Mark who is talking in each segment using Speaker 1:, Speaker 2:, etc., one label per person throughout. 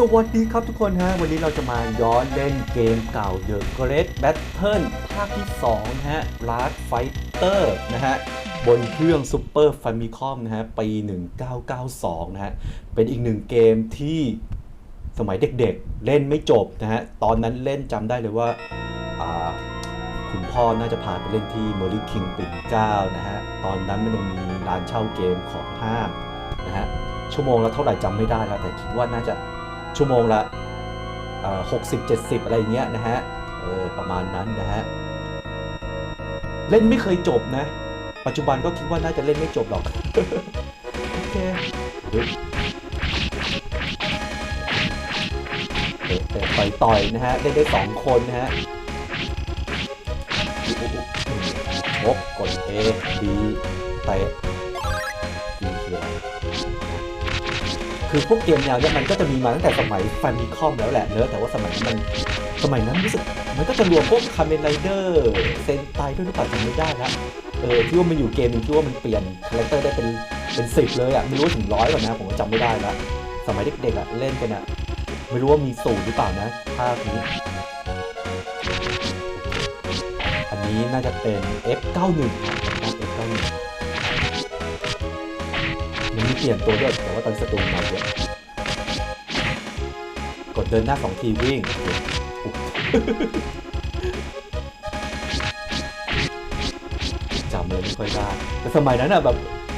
Speaker 1: สวัสดีครับทุกคนฮะ วันนี้เราจะมาย้อนเล่นเกมเก่า The Great Battle ภาคที่2นะฮะ Last Fighter นะฮะ บนเครื่อง Super Famicom นะฮะ ปี 1992 นะฮะ เป็นอีกหนึ่งเกมที่สมัยเด็กๆ เล่นไม่จบนะฮะ ตอนนั้นเล่นจำได้เลยว่าาคุณพ่อน่าจะพาไปเล่นที่เมอริคิงปิ่นเก้านะฮะ ตอนนั้นมันยังมีร้านเช่าเกมของห้างนะฮะ ชั่วโมงละเท่าไหร่จำไม่ได้แล้วแต่คิดว่าน่าจะ ชั่วโมงละหกสิบเจ็ดสิบอะไรเงี้ยนะฮะเออประมาณนั้นนะฮะเล่นไม่เคยจบนะ ปัจจุบันก็คิดว่าน่าจะเล่นไม่จบหรอกโอเคเฮ้ยเตะเตะต่อยต่อยนะฮะเล่นได้สองคนนะฮะชกกด A B เตะ คือพวกเกมแนวเนี้ยมันก็จะมีมาตั้งแต่สมัยฟันมีคอมแล้วแหละเนอะแต่ว่าสมัยนั้นมันสมัยนั้นรู้สึกมันก็จะรวมพวกคาเมนไรเดอร์เซนไตด้วยหรือเปล่าจำไม่ได้ละเออที่ว่ามันอยู่เกมนึงที่ว่ามันเปลี่ยนคาแรคเตอร์ได้เป็นเป็นสิบเลยอะไม่รู้ถึงร้อยก่อนนะผมก็จำไม่ได้ละสมัยเด็กๆอะเล่นกันอะไม่รู้ว่ามีสูตรหรือเปล่านะภาคนี้อันนี้น่าจะเป็น F91 นะ F91 มันมีเปลี่ยนตัวด้วยแต่ว่าตอนนศัตรูมาเยอะกดเดินหน้าสองทีวิ่งจำเลยไม่ค่อยได้แต่สมัยนั้นอะแบบ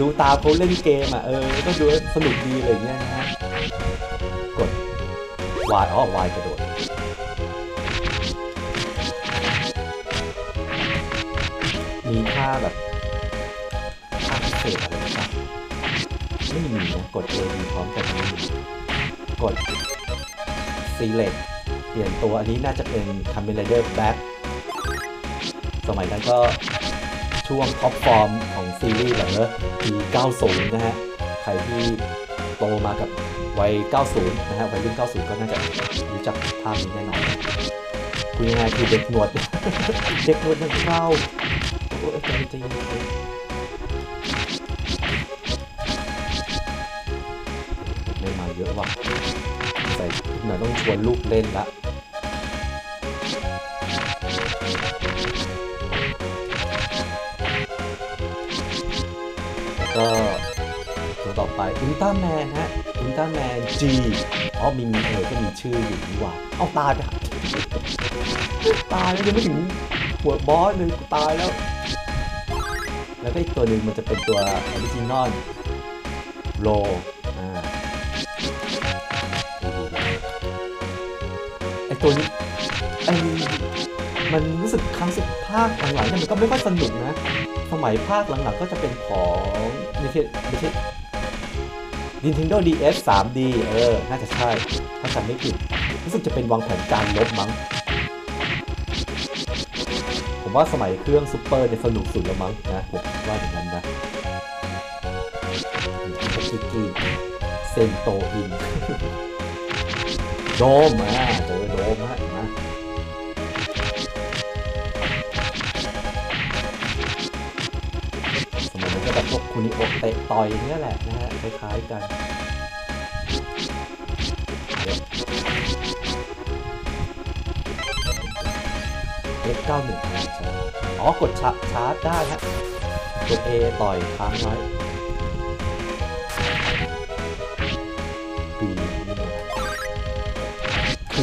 Speaker 1: ดูตาเขาเล่นเกมอะเออก็ดูสนุกดีอะไรอย่างเงี้ยนะฮะกด Y อ๋อ Y กระโดดมีท่าแบบท่าพิเศษอะไร ไม่มีนะกด A มีพร้อมกันไม่มีกด select เปลี่ยนตัวอันนี้น่าจะเป็น Kamen Rider Black สมัยนั้นก็ช่วงท็อปฟอร์มของซีรีส์แบบเนอะปี90 นะฮะ ใครที่โตมากับวัย 90 นะฮะ วัยรุ่น 90 ก็น่าจะรู้จักภาพนี้แน่นอนคุยยังไงคือเด็กหนวด เด็กหนวดยังเข้าโอ้ยใจใจ เย็นๆไม่มาเยอะว่ะใส่หน่อยต้องชวนลูกเล่นละก็ตัวต่อไปอุลตร้าแมนฮะอุลตร้าแมน G อ๋อมีมีเออก็มีชื่ออยู่นี่ว่าเอาตายไปตายแล้วยังไม่ถึงหัวบอสเลยตายแล้ว แล้วก็อีกตัวหนึ่งมันจะเป็นตัวออริจินอลโลอ่า ตัวนี้ไอมันรู้สึกครั้งสุดภาคหลังๆเนี่ยมันก็ไม่ค่อยสนุกนะ สมัยภาคหลังๆก็จะเป็นของไม่ใช่ไม่ใช่ Nintendo DS 3D เออ น่าจะใช่ ถ้าจำไม่ผิด รู้สึกจะเป็นวางแผนการลบมั้ง ผมว่าสมัยเครื่องซูเปอร์เนี่ยสนุกสุดแล้วมั้งนะผมว่าอย่างนั้นนะคิกกี้เซนโตอิน โดมอ่าเจอโดมฮะเห็นะสมัยนั้ก็แบบพวกคุนิโอเตะต่อยเงี้ยแหละนะฮะคล้ายๆกันเอ็กเก้าหนึ่งอ๋อกดชาชาร์จได้ฮะกด A ต่อยค้างไว้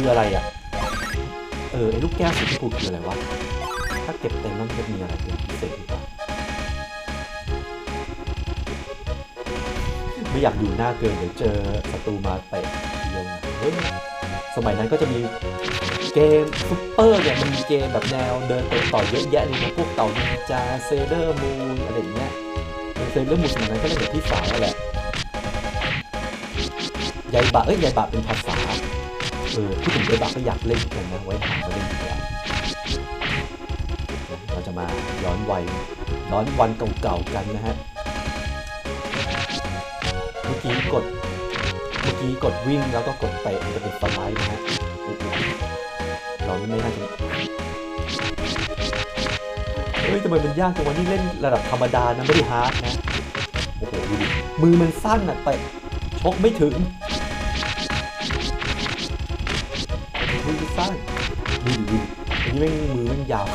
Speaker 1: คืออะไรอะ เออไอ้ลูกแก้วสีชมพูคืออะไรวะ ถ้าเก็บเต็มแล้วมันจะมีอะไรเป็นพิเศษหรือเปล่าไม่อยากอยู่หน้าเกินเดี๋ยวเจอศัตรูมาเตะเดียวเฮ้ยสมัยนั้นก็จะมีเกมซุปเปอร์เนี่ยมันมีเกมแบบแนวเดินเตะต่อยเยอะแยะเลยนะพวกเต่านินจาเซเลอร์มูนอะไรอย่างเงี้ยเซเลอร์มูนสมัยนั้นก็เล่นกับพี่สาวนั่นแหละยายบะเอ้ยยายบะเป็นภาษา เออพูดถึงยายบะก็อยากเล่นเหมือนกันนะไว้หามาเล่นดีกว่าเราจะมาย้อนวัยย้อนวันเก่าๆกันนะฮะเมื่อกี้กดเมื่อกี้กดวิ่งแล้วก็กดเตะจะเป็นสไลด์นะฮะโอ้โหเราไม่น่าจะเฮ้ยทำไมมันยากจังวะนี่เล่นระดับธรรมดานะไม่ได้ฮาร์ดนะโอ้โหมือมันสั้นอะเตะชกไม่ถึง แม่งมือแม่งยาว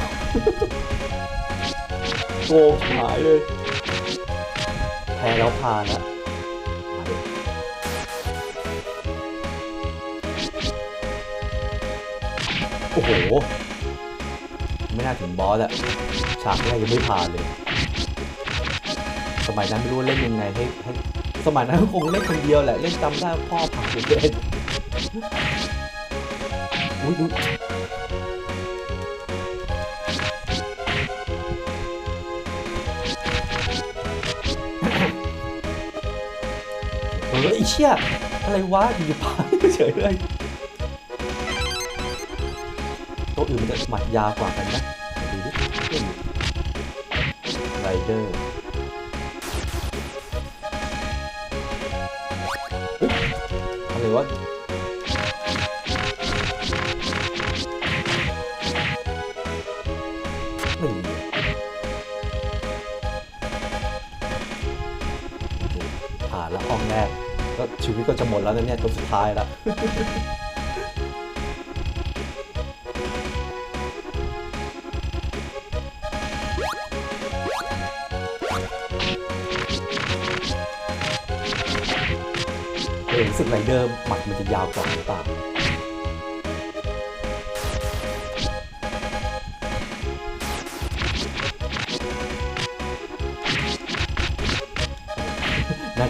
Speaker 1: โกงหายเลย แพ้แล้วพานอะมาดิโอ้โห ไม่น่าถึงบอสอะฉากแรกยังไม่ผ่านเลย สมัยนั้นไม่รู้ว่าเล่นยังไงให้ให้สมัยนั้นก็คงเล่นคนเดียวแหละ เล่นจำได้ว่าพ่อพาไปเล่นอุ้ย เออไอ้เชี่ยอะไรวะอยู่ๆพายเฉยเลยตัวอื่นมันจะหมัดยาวกว่ากันนะดูดิไรเดอร์อะไรวะ ก็ชีวิตก็จะหมดแล้วนะเนี่ยตัวสุดท้ายแล้วเออรู้สึกไรเดอร์หมัดมันจะยาวกว่าหรือเปล่า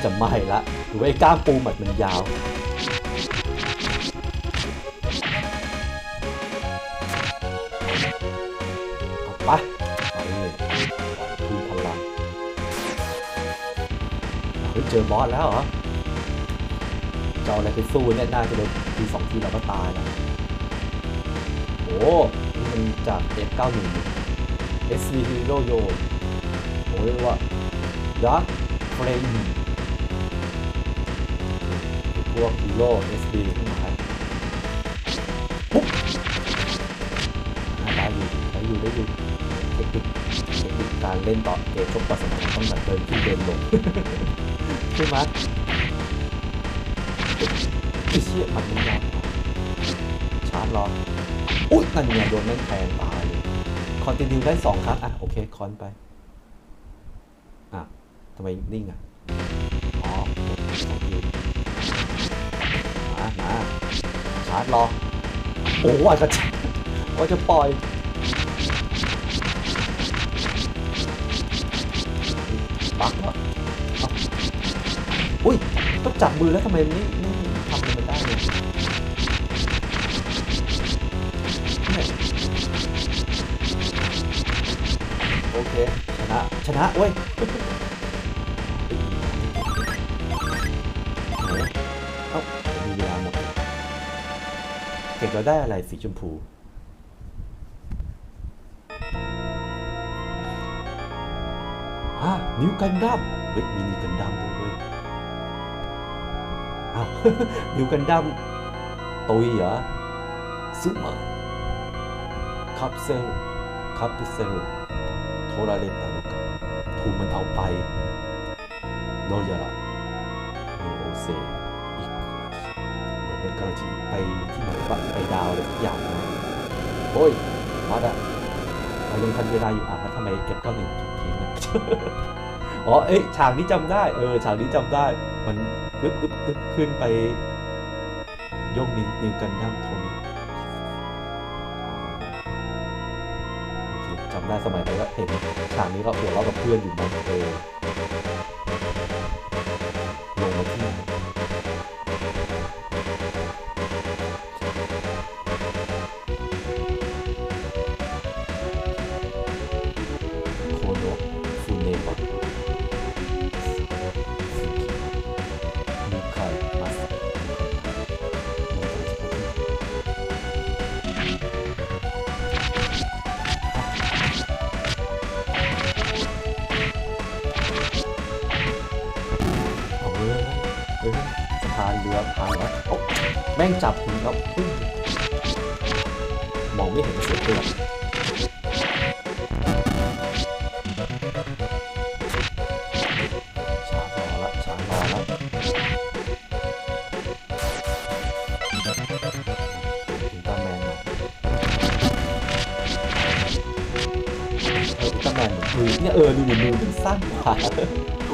Speaker 1: จะไม่ละหรือว่าไอ้ก้ามปูหมัดมันยาว เอาไปไปเลยคืนพลังเฮ้ยเจอบอสแล้วเหรอจะเอาอะไรไปสู้เนี่ยน่าจะโดนทีสองทีเราก็ตายแล้วโอ้นี่มันจาก F91 SC Hero Yo โอ้ยว่า Dark Flame พวก Hero SD ทั้งหลายปุ๊บอ่าได้อยู่ได้อยู่ได้อยู่เทคนิคเทคนิคการเล่นต่อเกมชกต่อสมัยต้องแบบเดินขึ้นเดินลงใช่ไหมไอ้เชี่ยมันมันยชาร์จรออุ้ยนั่นไงโดนแม่งแทงตายเลยคอนติเนียได้สองครั้งอะโอเคคอนไปอะทำไมนิ่งอะอ๋อสองที มามาชาร์จรอ โอ้ว่าจะว่าจะปล่อยปักวะอาอุ้ย ต้องจับมือแล้วทำไมไม่ไม่ทำไมันได้เลยเนี่ยโอเค ชนะ ชนะเว้ย เราได้อะไรสีชมพูอะนิวกันดั้มเฮ้ยมีนิวกันดั้มด้วยเอ้าวนิวกันดั้มตุยเหรอซึมาคัพเซลคัพเซลโทราเลตาลูกถูกมันเอาไปโดยาระเนโอเซ กำลังจะไปที่ไหนปะไปดาวอะไรสักอย่างนะโอ้ยมาดะเรายังทันเวลาอยู่อะแล้วทำไมเก็บก้อนหนึ่งถูกทิ้งนะอ๋อเอ้ยฉากนี้จำได้เออฉากนี้จำได้ มันกึบกึบกึบขึ้นไปยกนิวนิวกันดั้มโทนี่จำได้สมัยนั้นก็เห็นฉากนี้ก็หัวเราะกับเพื่อนอยู่บนเออ เรือพังแล้วแม่งจับผมครับมองไม่เห็นเสียตัวตำแหน่งมือเนี่ยเออดูมือมันสั้นกว่า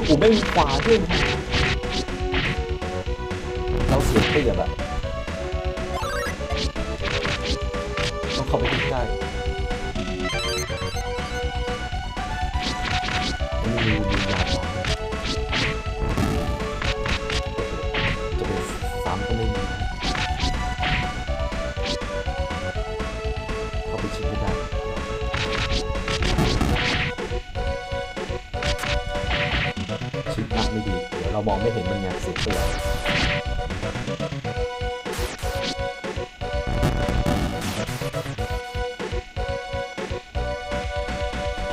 Speaker 1: อูไม่มีขวาด้วย เราเสียเปรียบอะต้องเข้าไปใกล้ๆนี่มือมือยาวจะเป็นซ้ำก็ไม่มีเข้าไปชิดไม่ได้ชิดหนักไม่ดี เดี๋ยวเรามองไม่เห็นมันไงเสียเปรียบ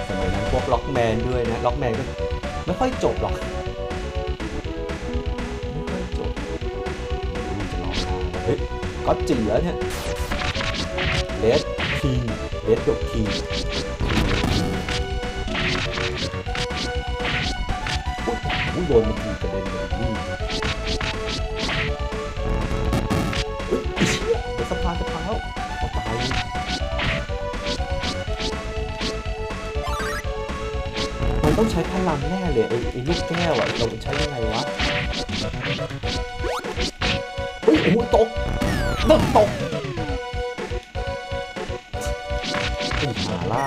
Speaker 1: สมัยนั้นพวกล็อกแมนด้วยนะ ล็อกแมนก็ไม่ค่อยจบหรอกไม่ค่อยจบไม่รู้จะร้องเฮ้ยก็จีแล้วเนี่ยเลดคิงเลดดกคิงอุ้ยโดนมันทีกระเด็น ต้องใช้พลังแน่เลยไอ้ไอ้ลูกแก้วอะเราใช้ยังไงวะเฮ้ยโอ้โหตกตกตกไอ้หาล่า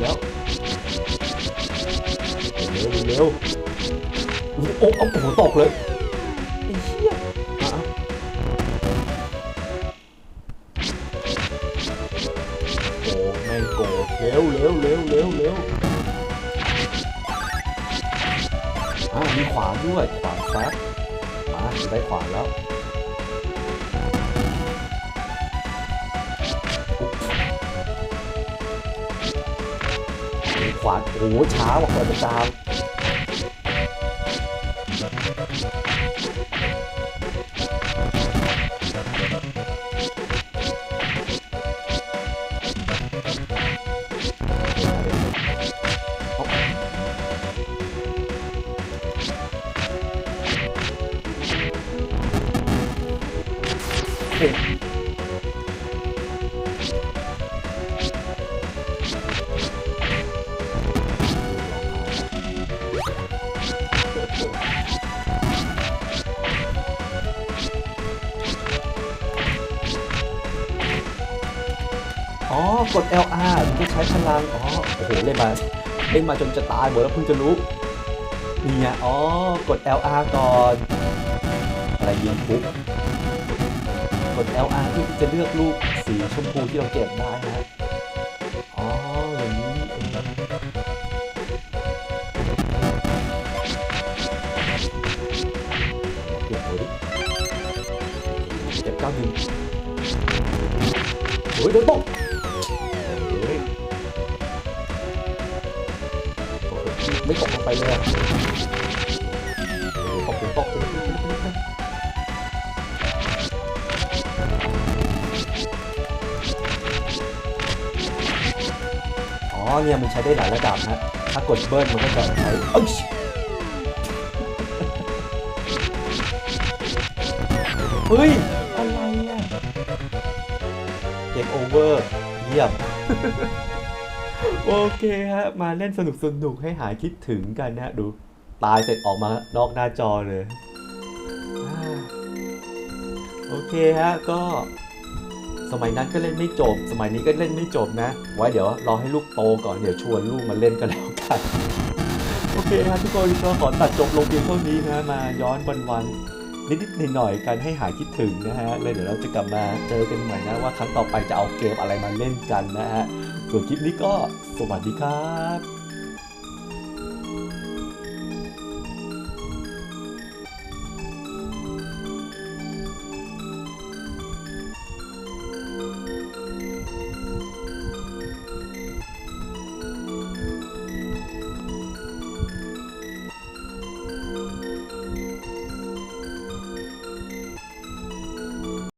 Speaker 1: แล้วเร็วเร็วโอ้โอ้โอ้โหตกเลย วาโอ้โหช้ากว่าคนจะจามเอ๊ะอ๋ ช้พลังอ๋อโอ้โหเล่นมาเล่นมาจนจะตายหมดแล้วเพิ่งจะรู้นี่ไงอ๋อกด LR ก่อนอะไรยิงปุ๊บกด LR ที่จะเลือกลูกสีชมพูที่เราเก็บได้นะอ๋ออย่างนี้เก็บเลยดิเก็บเก้าหนึ่งโอ้ยโดนตก ไม่ตกลงไปเลยอะโอ้โหตกตกตกตกตกอ๋อเนี่ยมันใช้ได้หลายระดับนะ ถ้ากดเบิ้ลมันก็จะใช้เอ้ยเฮ้ย อะไรอะเกมโอเวอร์ เยี่ยม โอเคฮะ มาเล่นสนุกสนุกให้หายคิดถึงกันนะดู ตายเสร็จออกมานอกหน้าจอเลย โอเคฮะ ก็ สมัยนั้นก็เล่นไม่จบ สมัยนี้ก็เล่นไม่จบนะ ไว้เดี๋ยวรอให้ลูกโตก่อน เดี๋ยวชวนลูกมาเล่นกันแล้วกัน โอเคครับทุกคนก็ขอตัดจบลงเพียงเท่านี้นะ มาย้อนวันวัน นิดๆหน่อยๆกันให้หายคิดถึงนะฮะเลยเดี๋ยวเราจะกลับมาเจอกันใหม่นะว่าครั้งต่อไปจะเอาเกมอะไรมาเล่นกันนะฮะส่วนคลิปนี้ก็สวัสดีครับ